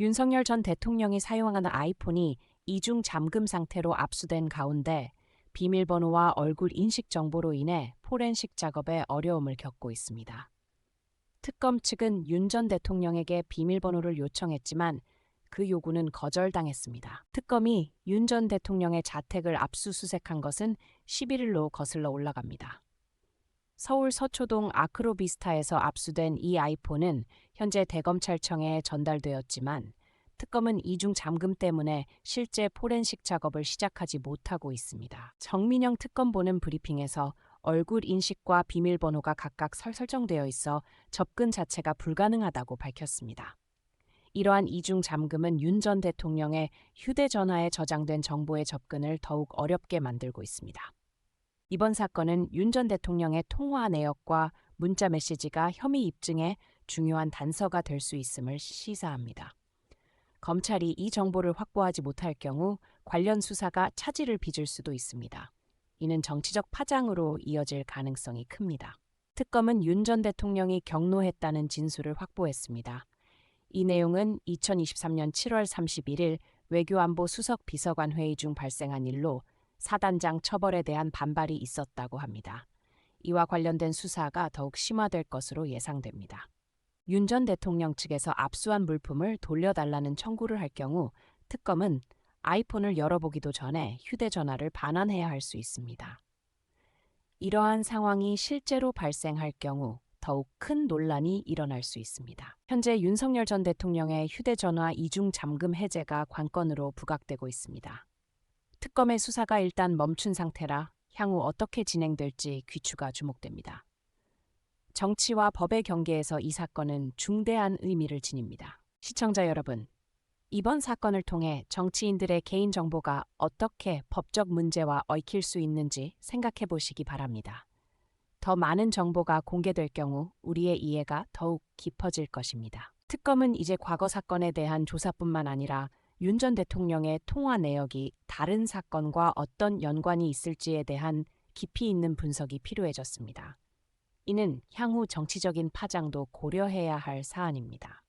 윤석열 전 대통령이 사용하는 아이폰이 이중 잠금 상태로 압수된 가운데 비밀번호와 얼굴 인식 정보로 인해 포렌식 작업에 어려움을 겪고 있습니다. 특검 측은 윤 전 대통령에게 비밀번호를 요청했지만 그 요구는 거절당했습니다. 특검이 윤 전 대통령의 자택을 압수수색한 것은 11일로 거슬러 올라갑니다. 서울 서초동 아크로비스타에서 압수된 이 아이폰은 현재 대검찰청에 전달되었지만 특검은 이중 잠금 때문에 실제 포렌식 작업을 시작하지 못하고 있습니다. 정민영 특검보는 브리핑에서 얼굴 인식과 비밀번호가 각각 설- 설정되어 있어 접근 자체가 불가능하다고 밝혔습니다. 이러한 이중 잠금은 윤 전 대통령의 휴대전화에 저장된 정보의 접근을 더욱 어렵게 만들고 있습니다. 이번 사건은 윤 전 대통령의 통화 내역과 문자 메시지가 혐의 입증에 중요한 단서가 될 수 있음을 시사합니다. 검찰이 이 정보를 확보하지 못할 경우 관련 수사가 차질을 빚을 수도 있습니다. 이는 정치적 파장으로 이어질 가능성이 큽니다. 특검은 윤 전 대통령이 경로했다는 진술을 확보했습니다. 이 내용은 2023년 7월 31일 외교안보 수석 비서관 회의 중 발생한 일로 사단장 처벌에 대한 반발이 있었다고 합니다. 이와 관련된 수사가 더욱 심화될 것으로 예상됩니다. 윤 전 대통령 측에서 압수한 물품을 돌려달라는 청구를 할 경우 특검은 아이폰을 열어보기도 전에 휴대전화를 반환해야 할 수 있습니다. 이러한 상황이 실제로 발생할 경우 더욱 큰 논란이 일어날 수 있습니다. 현재 윤석열 전 대통령의 휴대전화 이중 잠금 해제가 관건으로 부각되고 있습니다. 특검의 수사가 일단 멈춘 상태라 향후 어떻게 진행될지 귀추가 주목됩니다. 정치와 법의 경계에서 이 사건은 중대한 의미를 지닙니다. 시청자 여러분, 이번 사건을 통해 정치인들의 개인 정보가 어떻게 법적 문제와 얽힐 수 있는지 생각해 보시기 바랍니다. 더 많은 정보가 공개될 경우 우리의 이해가 더욱 깊어질 것입니다. 특검은 이제 과거 사건에 대한 조사뿐만 아니라 윤 전 대통령의 통화 내역이 다른 사건과 어떤 연관이 있을지에 대한 깊이 있는 분석이 필요해졌습니다. 이는 향후 정치적인 파장도 고려해야 할 사안입니다.